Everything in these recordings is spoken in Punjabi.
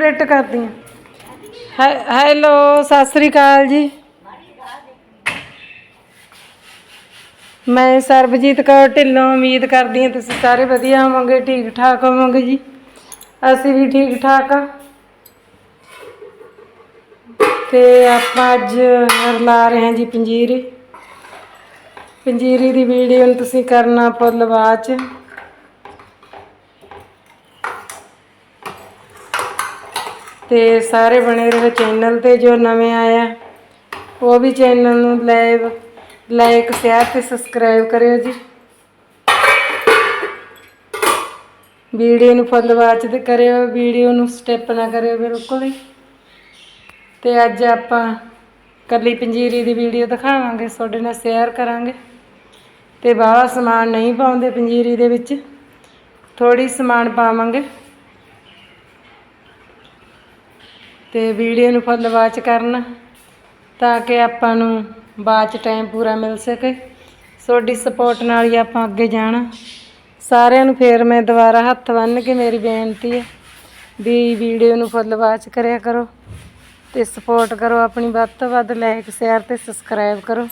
ਐਡਿਟ ਕਰਦੀ ਹਾਂ। ਹੈਲੋ, ਸਤਿ ਸ੍ਰੀ ਅਕਾਲ ਜੀ। ਮੈਂ ਸਰਬਜੀਤ ਕੌਰ ਢਿੱਲੋਂ ਉਮੀਦ ਕਰਦੀ ਹਾਂ ਤੁਸੀਂ ਸਾਰੇ ਵਧੀਆ ਹੋਵੋਗੇ ਠੀਕ ਠਾਕ ਹੋਵੋਗੇ ਜੀ। ਅਸੀਂ ਵੀ ਠੀਕ ਠਾਕ ਆ। ਤੇ ਆਪਾਂ ਅੱਜ ਲਾ ਰਹੇ ਹਾਂ ਜੀ ਪੰਜੀਰੀ। ਪੰਜੀਰੀ ਦੀ ਵੀਡੀਓ ਨੂੰ ਤੁਸੀਂ ਕਰਨਾ ਫੁੱਲ ਵਾਚ ਤੇ ਸਾਰੇ ਬਣੇ ਰਹੋ ਚੈਨਲ ਤੇ ਜੋ ਨਵੇਂ ਆਇਆ, ਉਹ ਵੀ ਚੈਨਲ ਨੂੰ ਲਾਈਵ, ਲਾਈਕ, ਸ਼ੇਅਰ ਤੇ ਸਬਸਕ੍ਰਾਈਬ ਕਰਿਓ ਜੀ। ਵੀਡੀਓ ਨੂੰ ਫੁੱਲ ਵਾਚ ਤੇ ਕਰਿਓ, ਵੀਡੀਓ ਨੂੰ ਸਟੈਪ ਨਾ ਕਰਿਓ ਬਿਲਕੁਲ ਹੀ। ਤੇ ਅੱਜ ਆਪਾਂ ਕੱਲੀ ਪੰਜੀਰੀ ਦੀ ਵੀਡੀਓ ਦਿਖਾਵਾਂਗੇ, ਤੁਹਾਡੇ ਨਾਲ ਸ਼ੇਅਰ ਕਰਾਂਗੇ। ਤੇ ਬਾਹਲਾ ਸਮਾਨ ਨਹੀਂ ਪਾਉਂਦੇ ਪੰਜੀਰੀ ਦੇ ਵਿੱਚ ਥੋੜੀ ਸਮਾਨ ਪਾਵਾਂਗੇ। ਤੇ ਵੀਡੀਓ ਨੂੰ ਫੁੱਲ ਵਾਚ ਕਰਨਾ ਤਾਂ ਕਿ ਆਪਾਂ ਨੂੰ ਬਾਅਦ ਚ ਟਾਈਮ ਪੂਰਾ ਮਿਲ ਸਕੇ। ਤੁਹਾਡੀ ਸਪੋਰਟ ਨਾਲ ਹੀ ਆਪਾਂ ਅੱਗੇ ਜਾਣਾ। ਸਾਰਿਆਂ ਨੂੰ ਫੇਰ ਮੈਂ ਦੁਬਾਰਾ ਹੱਥ ਬੰਨ੍ਹ ਕੇ ਮੇਰੀ ਬੇਨਤੀ ਹੈ ਵੀ ਵੀਡੀਓ ਨੂੰ ਫੁੱਲ ਵਾਚ ਕਰਿਆ ਕਰੋ ਤੇ ਸਪੋਰਟ ਕਰੋ ਆਪਣੀ ਵੱਧ ਤੋਂ ਵੱਧ ਲਾਈਕ ਸ਼ੇਅਰ ਤੇ ਸਬਸਕ੍ਰਾਈਬ ਕਰੋ।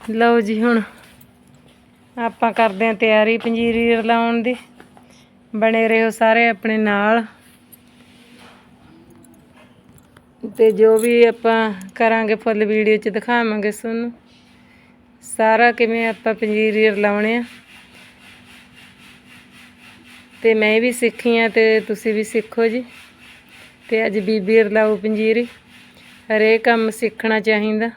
ਲਓ ਜੀ ਹੁਣ ਆਪਾਂ ਕਰਦੇ ਹਾਂ ਤਿਆਰੀ ਪੰਜੀਰੀ ਰਲਾਉਣ ਦੀ। ਬਣੇ ਰਹੋ ਸਾਰੇ ਆਪਣੇ ਨਾਲ। ਤੇ ਜੋ ਵੀ ਆਪਾਂ ਕਰਾਂਗੇ ਫੁੱਲ ਵੀਡੀਓ 'ਚ ਦਿਖਾਵਾਂਗੇ ਤੁਹਾਨੂੰ। ਸਾਰਾ ਕਿਵੇਂ ਆਪਾਂ ਪੰਜੀਰੀ ਰਲਾਉਣੇ ਆ। ਤੇ ਮੈਂ ਵੀ ਸਿੱਖੀ ਆ ਤੇ ਤੁਸੀਂ ਵੀ ਸਿੱਖੋ ਜੀ। ਤੇ ਅੱਜ ਬੀਬੀ ਰਲਾਓ ਪੰਜੀਰੀ। ਹਰੇਕ ਕੰਮ ਸਿੱਖਣਾ ਚਾਹੀਦਾ।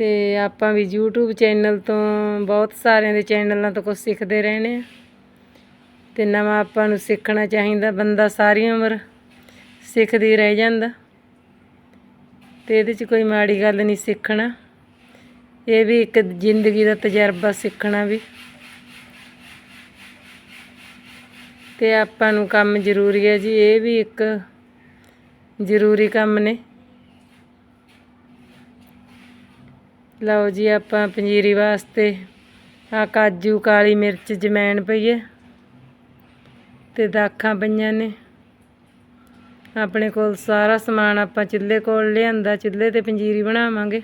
ਤੇ ਆਪਾਂ ਵੀ YouTube ਚੈਨਲ ਤੋਂ ਬਹੁਤ ਸਾਰਿਆਂ ਦੇ ਚੈਨਲਾਂ ਤੋਂ ਕੁਝ ਸਿੱਖਦੇ ਰਹਿੰਦੇ ਆ ਤੇ ਨਵਾਂ ਆਪਾਂ ਨੂੰ ਸਿੱਖਣਾ ਚਾਹੀਦਾ, ਬੰਦਾ ਸਾਰੀ ਉਮਰ ਸਿੱਖਦੀ ਰਹਿ ਜਾਂਦਾ। ਤੇ ਇਹਦੇ 'ਚ ਕੋਈ ਮਾੜੀ ਗੱਲ ਨਹੀਂ ਸਿੱਖਣਾ। ਇਹ ਵੀ ਇੱਕ ਜ਼ਿੰਦਗੀ ਦਾ ਤਜਰਬਾ ਸਿੱਖਣਾ ਵੀ। ਤੇ ਆਪਾਂ ਨੂੰ ਕੰਮ ਜ਼ਰੂਰੀ ਹੈ ਜੀ, ਇਹ ਵੀ ਇੱਕ ਜ਼ਰੂਰੀ ਕੰਮ ਨੇ। ਲਓ ਜੀ ਆਪਾਂ ਪੰਜੀਰੀ ਵਾਸਤੇ ਆ ਕਾਜੂ, ਕਾਲੀ ਮਿਰਚ, ਜਮੈਣ ਪਈ ਹੈ ਤੇ ਦਾਖਾਂ ਪਈਆਂ ਨੇ। ਆਪਣੇ ਕੋਲ ਸਾਰਾ ਸਮਾਨ ਆਪਾਂ ਚੁੱਲ੍ਹੇ ਕੋਲ ਲਿਆਂਦਾ, ਚੁੱਲ੍ਹੇ ਤੇ ਪੰਜੀਰੀ ਬਣਾਵਾਂਗੇ।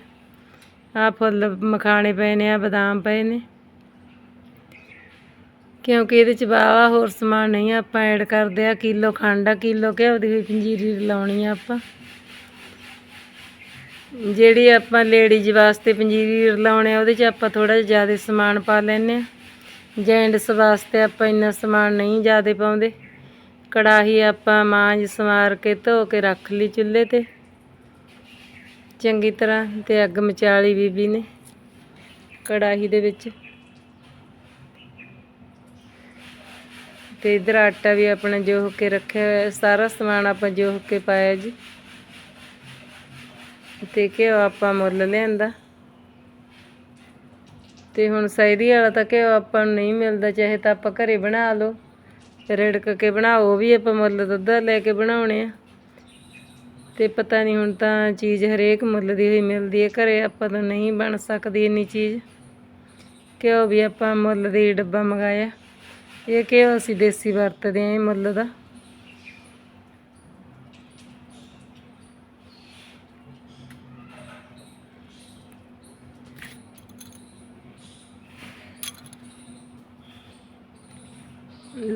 ਆ ਫੁੱਲ ਮਖਾਣੇ ਪਏ ਨੇ ਆ ਬਦਾਮ ਪਏ ਨੇ। ਕਿਉਂਕਿ ਇਹਦੇ ਚ ਬਾਵਾ ਹੋਰ ਸਮਾਨ ਨਹੀਂ ਆਪਾਂ ਐਡ ਕਰਦੇ ਆ ਕਿਲੋ ਖੰਡ ਆ ਕਿਲੋ ਘਿਓ ਦੀ ਹੋਈ ਪੰਜੀਰੀ ਲਾਉਣੀ ਆ ਆਪਾਂ। ਜਿਹੜੀ ਆਪਾਂ ਲੇਡੀਜ਼ ਵਾਸਤੇ ਪੰਜੀਰੀ ਲਾਉਣੇ ਆ, ਉਹਦੇ 'ਚ ਆਪਾਂ ਥੋੜਾ ਜਿਹਾ ਜ਼ਿਆਦਾ ਸਮਾਨ ਪਾ ਲੈਨੇ ਆ। ਜੈਂਟਸ ਵਾਸਤੇ ਆਪਾਂ ਇੰਨਾ ਸਮਾਨ ਨਹੀਂ ਜ਼ਿਆਦਾ ਪਾਉਂਦੇ। ਕੜਾਹੀ ਆਪਾਂ ਮਾਂਜ ਸਵਾਰ ਕੇ ਧੋ ਕੇ ਰੱਖ ਲਈ ਚੁੱਲ੍ਹੇ ਤੇ। ਚੰਗੀ ਤਰ੍ਹਾਂ ਤੇ ਅੱਗ ਮਚਾ ਲਈ ਬੀਬੀ ਨੇ ਕੜਾਹੀ ਦੇ ਵਿੱਚ। ਤੇ ਇਧਰ ਆਟਾ ਵੀ ਆਪਣਾ ਜੋ ਹੋ ਕੇ ਰੱਖਿਆ ਹੋਇਆ, ਸਾਰਾ ਸਮਾਨ ਆਪਾਂ ਜੋ ਹੋ ਕੇ ਪਾਇਆ ਜੀ। ਤੇ ਘਿਓ ਆਪਾਂ ਮੁੱਲ ਲਿਆਂਦਾ। ਤੇ ਹੁਣ ਸੈਦੀ ਵਾਲਾ ਤਾਂ ਘਿਓ ਆਪਾਂ ਨੂੰ ਨਹੀਂ ਮਿਲਦਾ, ਚਾਹੇ ਤਾਂ ਆਪਾਂ ਘਰੇ ਬਣਾ ਲਓ। ਰਿੜਕ ਕੇ ਬਣਾਓ, ਉਹ ਵੀ ਆਪਾਂ ਮੁੱਲ ਦੁੱਧ ਲੈ ਕੇ ਬਣਾਉਣੇ ਆ। ਤੇ ਪਤਾ ਨਹੀਂ ਹੁਣ ਤਾਂ ਚੀਜ਼ ਹਰੇਕ ਮੁੱਲ ਦੀ ਹੋਈ ਮਿਲਦੀ ਹੈ, ਘਰੇ ਆਪਾਂ ਤਾਂ ਨਹੀਂ ਬਣ ਸਕਦੀ ਇੰਨੀ ਚੀਜ਼। ਘਿਓ ਵੀ ਆਪਾਂ ਮੁੱਲ ਦੀ ਡੱਬਾ ਮੰਗਾਇਆ। ਇਹ ਘਿਓ ਅਸੀਂ ਦੇਸੀ ਵਰਤਦੇ ਆਂ ਇਹ ਮੁੱਲ ਦਾ।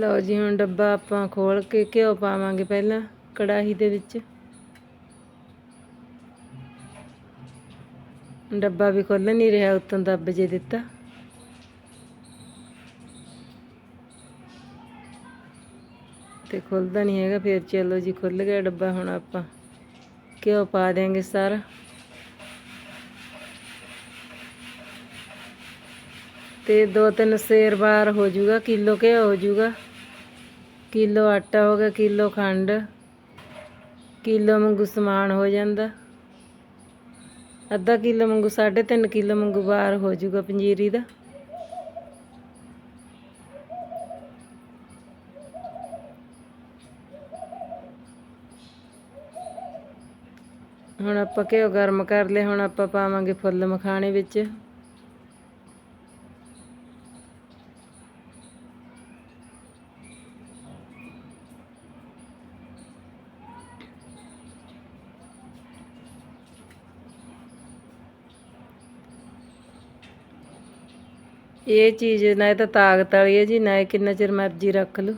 ਲਓ ਜੀ, ਹੁਣ ਡੱਬਾ ਆਪਾਂ ਖੋਲ ਕੇ ਘਿਓ ਪਾਵਾਂਗੇ ਪਹਿਲਾਂ, ਕੜਾਹੀ ਦੇ ਵਿੱਚ। ਡੱਬਾ ਵੀ ਖੁੱਲ ਨਹੀਂ ਰਿਹਾ, ਉਤੋਂ ਦੱਬ ਜੇ ਦਿੱਤਾ। ਤੇ ਖੁੱਲਦਾ ਨਹੀਂ ਹੈਗਾ, ਫਿਰ ਚਲੋ ਜੀ ਖੁੱਲ ਗਿਆ ਡੱਬਾ, ਹੁਣ ਆਪਾਂ ਘਿਓ ਪਾ ਦੇਾਂਗੇ ਸਾਰਾ। ਤੇ ਦੋ ਤਿੰਨ ਸੇਰ ਬਾਰ ਹੋ ਜਾਊਗਾ ਕਿਲੋ ਘਿਓ ਹੋ ਜਾਊਗਾ ਕਿਲੋ ਆਟਾ ਹੋ ਗਿਆ, ਕਿਲੋ ਖੰਡ, ਕਿਲੋ ਮੰਗੂ ਸਮਾਨ ਹੋ ਜਾਂਦਾ। ਅੱਧਾ ਕਿਲੋ ਮੰਗੂ 3.5 ਕਿਲੋ ਵਾਂਗੂ ਬਾਰ ਹੋ ਜਾਊਗਾ ਪੰਜੀਰੀ ਦਾ। ਹੁਣ ਆਪਾਂ ਘਿਓ ਗਰਮ ਕਰ ਲਿਆ ਹੁਣ ਆਪਾਂ ਪਾਵਾਂਗੇ ਫੁੱਲ ਮਖਾਣੇ ਵਿੱਚ। ਇਹ ਚੀਜ਼ ਨਾ ਇਹ ਤਾਂ ਤਾਕਤ ਵਾਲੀ ਹੈ ਜੀ, ਨਾ ਇਹ ਕਿੰਨਾ ਚਿਰ ਮਰਜ਼ੀ ਰੱਖ ਲਓ।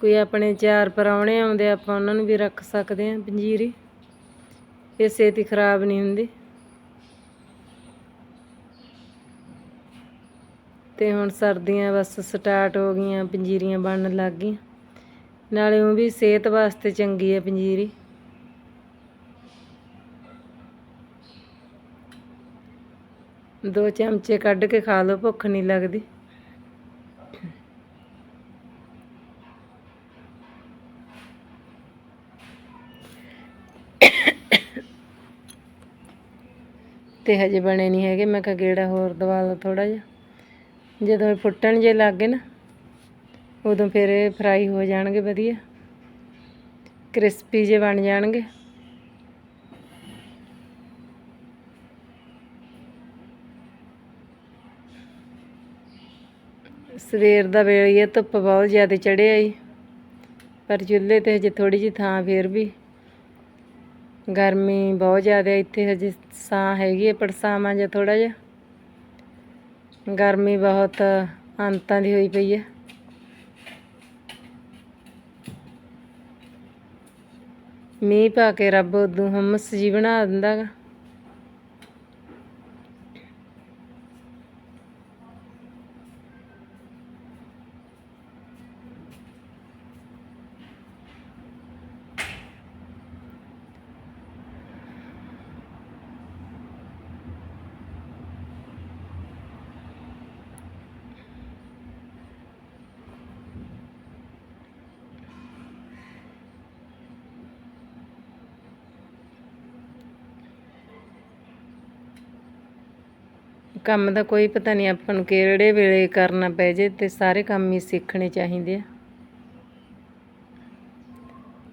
ਕੋਈ ਆਪਣੇ ਚਾਰ ਪਰਾਉਣੇ ਆਉਂਦੇ, ਆਪਾਂ ਉਹਨਾਂ ਨੂੰ ਵੀ ਰੱਖ ਸਕਦੇ ਹਾਂ ਪੰਜੀਰੀ। ਇਹ ਛੇਤੀ ਖਰਾਬ ਨਹੀਂ ਹੁੰਦੀ। ਤੇ ਹੁਣ ਸਰਦੀਆਂ ਬਸ ਸਟਾਰਟ ਹੋ ਗਈਆਂ, ਪੰਜੀਰੀਆਂ ਬਣਨ ਲੱਗ ਗਈਆਂ। ਨਾਲੇ ਉਹ ਵੀ ਸਿਹਤ ਵਾਸਤੇ ਚੰਗੀ ਹੈ ਪੰਜੀਰੀ। ਦੋ ਚਮਚੇ ਕੱਢ ਕੇ ਖਾ ਲਓ, ਭੁੱਖ ਨਹੀਂ ਲੱਗਦੀ। ਤੇ ਹਜੇ ਬਣੇ ਨਹੀਂ ਹੈਗੇ, ਮੈਂ ਕਿਹਾ ਗੇੜਾ ਹੋਰ ਦਵਾ ਲਓ ਥੋੜਾ ਜਿਹਾ। ਜਦੋਂ ਇਹ ਫੁੱਟਣ ਜੇ ਲੱਗ ਗਏ ਨਾ, ਉਦੋਂ ਫਿਰ ਇਹ ਫਰਾਈ ਹੋ ਜਾਣਗੇ ਵਧੀਆ। ਕ੍ਰਿਸਪੀ ਜੇ ਬਣ ਜਾਣਗੇ। ਸਵੇਰ ਦਾ ਵੇਲੇ ਹੀ ਹੈ ਧੁੱਪ ਬਹੁਤ ਜ਼ਿਆਦਾ ਚੜਿਆ ਜੀ ਪਰ ਚੁੱਲ੍ਹੇ ਤੇ ਹਜੇ ਥੋੜੀ ਜਿਹੀ ਥਾਂ ਫੇਰ ਵੀ। ਗਰਮੀ ਬਹੁਤ ਜ਼ਿਆਦਾ ਇੱਥੇ ਹਜੇ ਸਾਂ ਹੈਗੀ ਹੈ ਪੜਸਾਵਾਂ ਜਿਹਾ ਥੋੜਾ ਜਿਹਾ। ਗਰਮੀ ਬਹੁਤ ਅੰਤਾਂ ਦੀ ਹੋਈ ਪਈ ਹੈ ਮੀਂਹ ਪਾ ਕੇ ਰੱਬ ਉਦੋਂ ਹਮਸ ਜੀ ਬਣਾ ਦਿੰਦਾ ਕੰਮ ਦਾ ਕੋਈ ਪਤਾ ਨਹੀਂ, ਆਪਾਂ ਨੂੰ ਕਿਹੜੇ ਵੇਲੇ ਕਰਨਾ ਪੈ ਜੇ ਤੇ ਸਾਰੇ ਕੰਮ ਹੀ ਸਿੱਖਣੇ ਚਾਹੀਦੇ ਆ।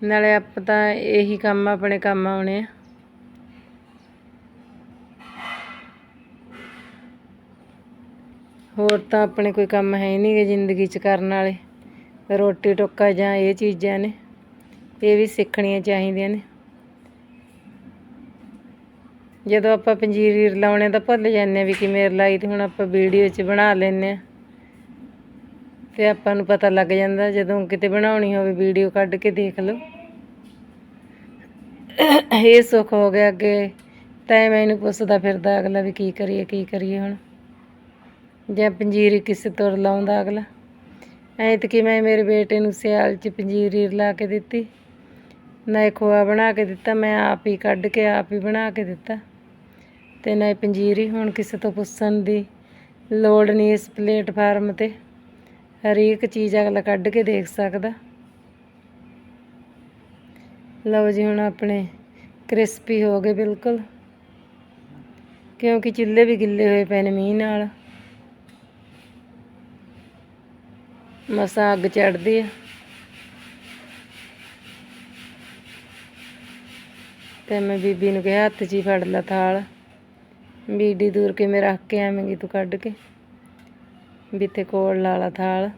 ਨਾਲੇ ਆਪਾਂ ਤਾਂ ਇਹੀ ਕੰਮ ਆਪਣੇ ਕੰਮ ਆਉਣੇ ਆ। ਹੋਰ ਤਾਂ ਆਪਣੇ ਕੋਈ ਕੰਮ ਹੈ ਨਹੀਂ ਗੇ ਜ਼ਿੰਦਗੀ 'ਚ ਕਰਨ ਵਾਲੇ। ਰੋਟੀ ਟੋਕਾ ਜਾਂ ਇਹ ਚੀਜ਼ਾਂ ਨੇ, ਇਹ ਵੀ ਸਿੱਖਣੀਆਂ ਚਾਹੀਦੀਆਂ ਨੇ। ਜਦੋਂ ਆਪਾਂ ਪੰਜੀਰੀ ਰਲਾਉਣੇ ਤਾਂ ਭੁੱਲ ਜਾਂਦੇ ਆ ਵੀ ਕਿਵੇਂ ਰਲਾਈ ਤੇ ਹੁਣ ਆਪਾਂ ਵੀਡੀਓ 'ਚ ਬਣਾ ਲੈਂਦੇ ਆ ਤੇ ਆਪਾਂ ਨੂੰ ਪਤਾ ਲੱਗ ਜਾਂਦਾ ਜਦੋਂ ਕਿਤੇ ਬਣਾਉਣੀ ਹੋਵੇ ਵੀਡੀਓ ਕੱਢ ਕੇ ਦੇਖ ਲਓ। ਇਹ ਸੁੱਖ ਹੋ ਗਿਆ ਅੱਗੇ। ਤਾਂ ਮੈਨੂੰ ਪੁੱਛਦਾ ਫਿਰਦਾ ਅਗਲਾ ਵੀ ਕੀ ਕਰੀਏ ਕੀ ਕਰੀਏ ਹੁਣ। ਜਾਂ ਪੰਜੀਰੀ ਕਿਸੇ ਤੁਰ ਲਾਉਂਦਾ ਅਗਲਾ। ਐਂ ਤੇ ਮੈਂ ਮੇਰੇ ਬੇਟੇ ਨੂੰ ਸਿਆਲ 'ਚ ਪੰਜੀਰੀ ਰਲਾ ਕੇ ਦਿੱਤੀ। ਨਾ ਖੋਆ ਬਣਾ ਕੇ ਦਿੱਤਾ, ਮੈਂ ਆਪ ਹੀ ਕੱਢ ਕੇ ਆਪ ਹੀ ਬਣਾ ਕੇ ਦਿੱਤਾ। ਤੇ ਨਾ ਪੰਜੀਰੀ ਹੁਣ ਕਿਸੇ ਤੋਂ ਪੁੱਛਣ ਦੀ ਲੋੜ ਨਹੀਂ ਇਸ ਪਲੇਟਫਾਰਮ ਤੇ। ਹਰੇਕ ਚੀਜ਼ ਅਗਲਾ ਕੱਢ ਕੇ ਦੇਖ ਸਕਦਾ। ਲਓ ਜੀ, ਹੁਣ ਆਪਣੇ ਕ੍ਰਿਸਪੀ ਹੋ ਗਏ ਬਿਲਕੁਲ। ਕਿਉਂਕਿ ਚੁੱਲ੍ਹੇ ਵੀ ਗਿੱਲੇ ਹੋਏ ਪਏ ਨੇ ਮੀਂਹ ਨਾਲ। ਮਸਾਂ ਅੱਗ ਚੜਦੀ ਆ। ਤੇ ਮੈਂ ਬੀਬੀ ਨੂੰ ਕਿਹਾ, ਹੱਥ 'ਚ ਹੀ ਫੜ ਲਾ ਥਾਲ। ਬੀਡੀ ਦੂਰ ਕੇ ਮੈਂ ਰੱਖ ਕੇ ਆਵੇਂਗੀ ਤੂੰ ਕੱਢ ਕੇ? ਵੀ ਤੇ ਕੋਲ ਲਾ ਲਾ ਥਾਲ।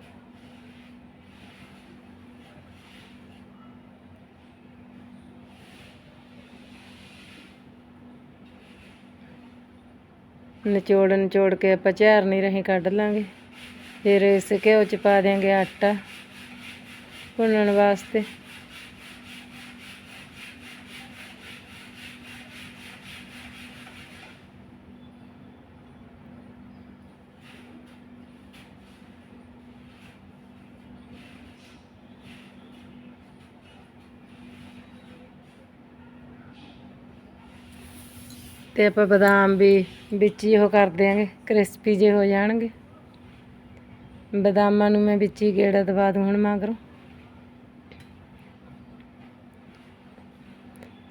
ਨਿਚੋੜ ਨਿਚੋੜ ਕੇ ਆਪਾਂ ਝਾਰਨੀ ਨਹੀਂ ਰਹੀ, ਕੱਢ ਲਾਂਗੇ। ਫਿਰ ਇਸ ਘਿਓ ਚ ਪਾ ਦਿਆਂਗੇ ਆਟਾ ਭੁੰਨਣ ਵਾਸਤੇ। ਤੇ ਆਪਾਂ ਬਦਾਮ ਵੀ ਵਿੱਚ ਹੀ ਉਹ ਕਰ ਦਿਆਂਗੇ, ਕ੍ਰਿਸਪੀ ਜੇ ਹੋ ਜਾਣਗੇ। ਬਦਾਮਾਂ ਨੂੰ ਮੈਂ ਵਿੱਚ ਹੀ ਗੇੜਾ ਦਵਾ ਦੂੰ ਹੁਣ ਮਗਰੋਂ।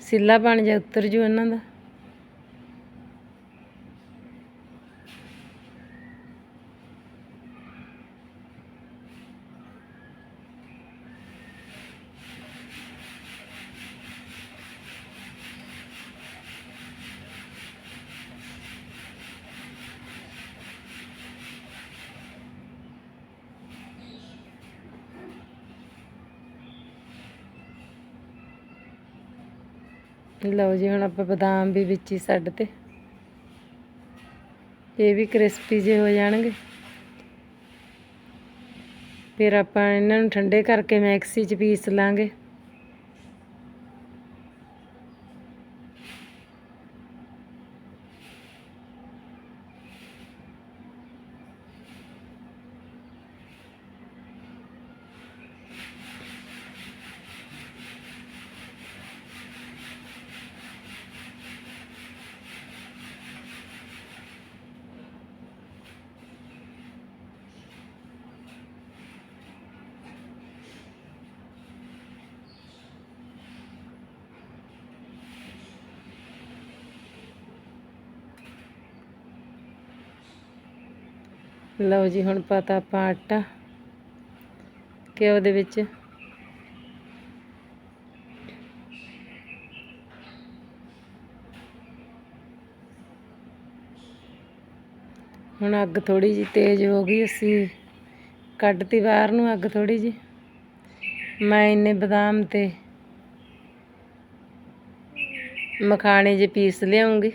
ਸਿੱਲਾ ਬਣ ਜਾ ਉੱਤਰ ਜੂ ਇਹਨਾਂ ਦਾ। ਲਓ ਜੀ, ਹੁਣ ਆਪਾਂ ਬਦਾਮ ਵੀ ਵਿੱਚ ਹੀ ਛੱਡ ਤੇ। ਇਹ ਵੀ ਕ੍ਰਿਸਪੀ ਜੇ ਹੋ ਜਾਣਗੇ। ਫਿਰ ਆਪਾਂ ਇਹਨਾਂ ਨੂੰ ਠੰਡੇ ਕਰਕੇ ਮਿਕਸੀ 'ਚ ਪੀਸ ਲਾਂਗੇ। ਲਓ ਜੀ, ਹੁਣ ਪਤਾ ਆਪਾਂ ਆਟਾ ਘਿਓ ਦੇ ਵਿੱਚ। ਹੁਣ ਅੱਗ ਥੋੜੀ ਜੀ ਤੇਜ਼ ਹੋ ਗਈ, ਅਸੀਂ ਕੱਢਤੀ ਬਾਹਰ ਨੂੰ ਅੱਗ ਥੋੜੀ ਜੀ ਮੈਂ ਇੰਨੇ ਬਦਾਮ ਤੇ ਮਖਾਣੇ ਜੇ ਪੀਸ ਲਿਆਉਂਗੀ।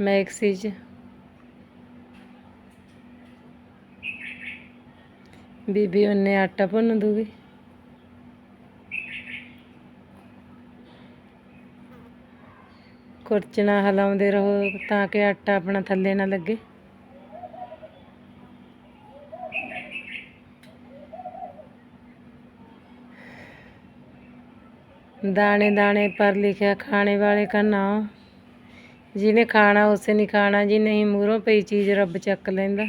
ਮੈਕਸੀ 'ਚ ਬੀਬੀ ਉਹਨੇ ਆਟਾ ਭੁੰਨ ਦੂਗੀ। ਕੁਰਚਣਾ ਹਲਾਉਂਦੇ ਰਹੋ ਤਾਂ ਕਿ ਆਟਾ ਆਪਣਾ ਥੱਲੇ ਨਾ ਲੱਗੇ। ਦਾਣੇ ਦਾਣੇ ਪਰ ਲਿਖਿਆ ਖਾਣੇ ਵਾਲੇ ਕਾ ਨਾਮ ਜਿਹਨੇ ਖਾਣਾ ਉਸੇ ਨਹੀਂ ਖਾਣਾ ਜੀ ਨਹੀਂ ਮੂਹਰੋਂ ਪਈ ਚੀਜ਼ ਰੱਬ ਚੱਕ ਲੈਂਦਾ।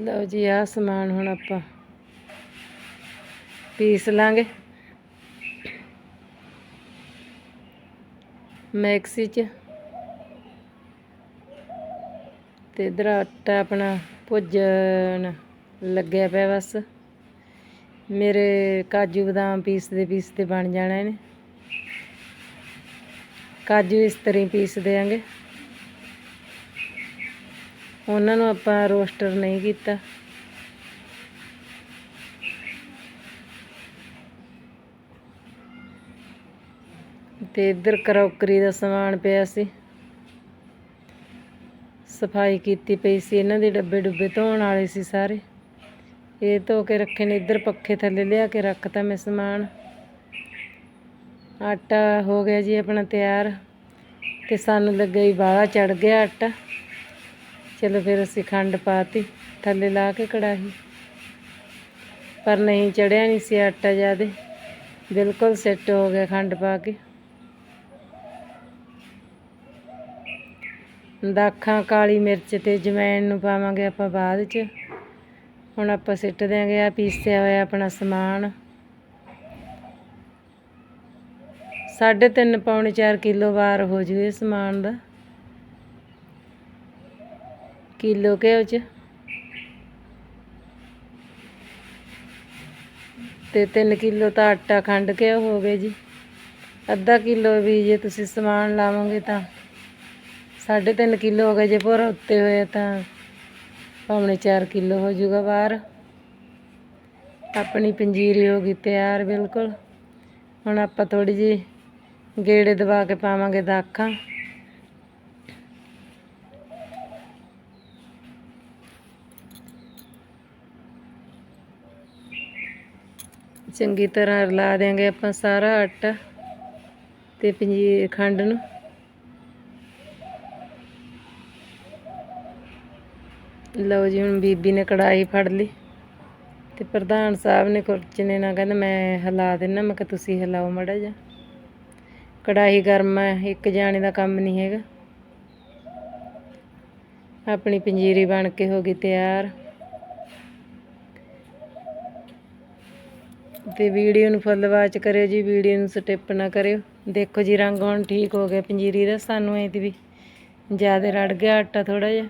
ਲਓ ਜੀ, ਆਹ ਸਮਾਨ ਹੁਣ ਆਪਾਂ ਪੀਸ ਲਾਂਗੇ। ਮੈਕਸੀ 'ਚ। ਤੇ ਇਧਰ ਆਟਾ ਆਪਣਾ ਭੁੱਜਣ ਲੱਗਿਆ ਪਿਆ ਬਸ। ਮੇਰੇ ਕਾਜੂ ਬਦਾਮ ਪੀਸਦੇ ਪੀਸਦੇ ਬਣ ਜਾਣਾ ਇਹਨੇ ਕਾਜੂ ਇਸ ਤਰ੍ਹਾਂ ਪੀਸ ਦਿਆਂਗੇ। ਉਹਨਾਂ ਨੂੰ ਆਪਾਂ ਰੋਸਟਰ ਨਹੀਂ ਕੀਤਾ। ਤੇ ਇੱਧਰ ਕਰੋਕਰੀ ਦਾ ਸਮਾਨ ਪਿਆ ਸੀ। ਸਫ਼ਾਈ ਕੀਤੀ ਪਈ ਸੀ। ਇਹਨਾਂ ਦੇ ਡੱਬੇ ਡੁੱਬੇ ਧੋਣ ਵਾਲੇ ਸੀ ਸਾਰੇ। ਇਹ ਧੋ ਕੇ ਰੱਖੇ ਨੇ। ਇੱਧਰ ਪੱਖੇ ਥੱਲੇ ਲਿਆ ਕੇ ਰੱਖਤਾ ਮੈਂ ਸਮਾਨ। ਆਟਾ ਹੋ ਗਿਆ ਜੀ ਆਪਣਾ ਤਿਆਰ। ਤੇ ਸਾਨੂੰ ਲੱਗਿਆ ਹੀ ਬਾਹਲਾ ਚੜ ਗਿਆ ਆਟਾ। ਚਲੋ ਫਿਰ ਅਸੀਂ ਖੰਡ ਪਾਤੀ, ਥੱਲੇ ਲਾ ਕੇ ਕੜਾਹੀ। ਪਰ ਨਹੀਂ ਚੜਿਆ ਨਹੀਂ ਸੀ ਆਟਾ ਜਿਆਦੇ, ਬਿਲਕੁਲ ਸੈੱਟ ਹੋ ਗਿਆ ਖੰਡ ਪਾ ਕੇ। ਦਾਖਾਂ ਕਾਲੀ ਮਿਰਚ ਤੇ ਜਮੈਣ ਨੂੰ ਪਾਵਾਂਗੇ ਆਪਾਂ ਬਾਅਦ ਚ। ਹੁਣ ਆਪਾਂ ਸਿੱਟ ਦਿਆਂਗੇ ਆ ਪੀਸਿਆ ਹੋਇਆ ਆਪਣਾ ਸਮਾਨ। ਸਾਢੇ ਤਿੰਨ ਪੌਣੇ 4 ਕਿਲੋ ਵਾਰ ਹੋ ਜੂ ਇਹ ਸਮਾਨ ਦਾ। ਕਿਲੋ ਘਿਓ ਚ। ਤੇ 3 ਕਿਲੋ ਤਾਂ ਆਟਾ ਖੰਡ ਘਿਓ ਹੋ ਗਏ ਜੀ। ਅੱਧਾ ਕਿਲੋ ਵੀ ਜੇ ਤੁਸੀਂ ਸਮਾਨ ਲਾਵੋਗੇ ਤਾਂ ਸਾਢੇ ਤਿੰਨ ਕਿਲੋ ਹੋ ਗਏ। ਜੇ ਪੂਰਾ ਉੱਤੇ ਹੋਇਆ ਤਾਂ ਪੌਣੇ 4 ਕਿਲੋ ਹੋ ਜਾਊਗਾ ਬਾਹਰ। ਆਪਣੀ ਪੰਜੀਰੀ ਹੋ ਗਈ ਤਿਆਰ ਬਿਲਕੁਲ। ਹੁਣ ਆਪਾਂ ਥੋੜੀ ਜੀ ਗੇੜੇ ਦਬਾ ਕੇ ਪਾਵਾਂਗੇ ਦਾਖਾਂ। ਚੰਗੀ ਤਰ੍ਹਾਂ ਰਲਾ ਦੇਾਂਗੇ ਆਪਾਂ ਸਾਰਾ ਆਟਾ ਤੇ ਪੰਜੀਰ ਖੰਡ ਨੂੰ। ਲਓ ਜੀ, ਹੁਣ ਬੀਬੀ ਨੇ ਕੜਾਈ ਫੜ ਲਈ ਤੇ ਪ੍ਰਧਾਨ ਸਾਹਿਬ ਨੇ ਕੁਰਚਨੇ ਨਾਲ ਕਹਿੰਦਾ, ਮੈਂ ਹਿਲਾ ਦੇਣਾ ਮੈਂ ਕਿ ਤੁਸੀਂ ਹਿਲਾਓ ਮੜਾ ਜਾ ਕੜਾਈ ਗਰਮ ਹੈ ਇੱਕ ਜਾਣੇ ਦਾ ਕੰਮ ਨਹੀਂ ਹੈਗਾ। ਆਪਣੀ ਪੰਜੀਰੀ ਬਣ ਕੇ ਹੋ ਗਈ ਤਿਆਰ। ਤੇ ਵੀਡੀਓ ਨੂੰ ਫੁੱਲ ਵਾਚ ਕਰਿਓ ਜੀ, ਵੀਡੀਓ ਨੂੰ ਸਟਿਪ ਨਾ ਕਰਿਓ। ਦੇਖੋ ਜੀ, ਰੰਗ ਹੁਣ ਠੀਕ ਹੋ ਗਿਆ ਪੰਜੀਰੀ ਦਾ, ਸਾਨੂੰ ਐ ਵੀ ਜ਼ਿਆਦਾ ਰੜ ਗਿਆ ਆਟਾ ਥੋੜਾ ਜਿਹਾ।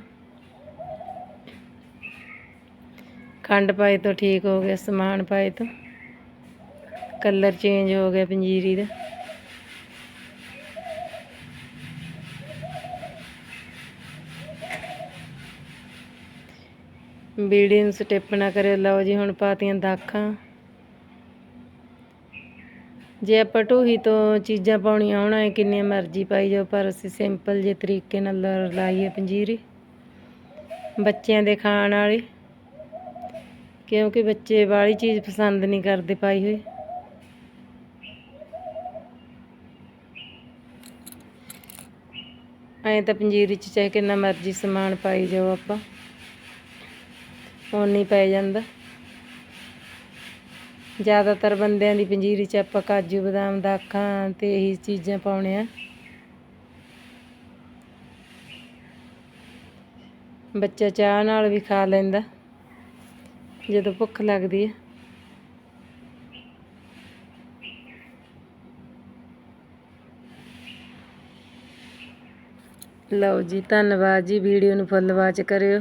ਖੰਡ ਪਾਏ ਤੋਂ ਠੀਕ ਹੋ ਗਿਆ, ਸਮਾਨ ਪਾਏ ਤੋਂ। ਕਲਰ ਚੇਂਜ ਹੋ ਗਿਆ ਪੰਜੀਰੀ ਦਾ। ਵੀਡੀਓ ਨੂੰ ਸਟੈਪ ਨਾ ਕਰਿਓ। ਲਓ ਜੀ, ਹੁਣ ਪਾਤੀਆਂ ਦਾਖਾਂ। ਜੇ ਆਪਾਂ ਢੂਹੀ ਤੋਂ ਚੀਜ਼ਾਂ ਪਾਉਣੀਆਂ ਹੋਣਾ, ਐ ਕਿੰਨੀਆਂ ਮਰਜ਼ੀ ਪਾਈ ਜਾਓ, ਪਰ ਅਸੀਂ ਸਿੰਪਲ ਜੇ ਤਰੀਕੇ ਨਾਲ ਲਾਈਏ ਪੰਜੀਰੀ। ਬੱਚਿਆਂ ਦੇ ਖਾਣ ਵਾਲੀ। ਕਿਉਂਕਿ ਬੱਚੇ ਵਾਲੀ ਚੀਜ਼ ਪਸੰਦ ਨਹੀਂ ਕਰਦੇ ਪਾਈ ਹੋਈ। ਐਂ ਤਾਂ ਪੰਜੀਰੀ ਚ ਚਾਹੇ ਕਿੰਨਾ ਮਰਜ਼ੀ ਸਮਾਨ ਪਾਈ ਜਾਓ ਆਪਾਂ। ਓਨੀ ਪੈ ਜਾਂਦਾ। ਜ਼ਿਆਦਾਤਰ ਬੰਦਿਆਂ ਦੀ ਪੰਜੀਰੀ ਚ ਆਪਾਂ ਕਾਜੂ, ਬਦਾਮ, ਦਾਖਾਂ ਤੇ ਇਹੀ ਚੀਜ਼ਾਂ ਪਾਉਣੇ ਆ। ਬੱਚਾ ਚਾਹ ਨਾਲ ਵੀ ਖਾ ਲੈਂਦਾ, ਜਦੋਂ ਭੁੱਖ ਲੱਗਦੀ ਹੈ ਲਓ ਜੀ, ਧੰਨਵਾਦ ਜੀ, ਵੀਡੀਓ ਨੂੰ ਫੁੱਲ ਵਾਚ ਕਰਿਓ।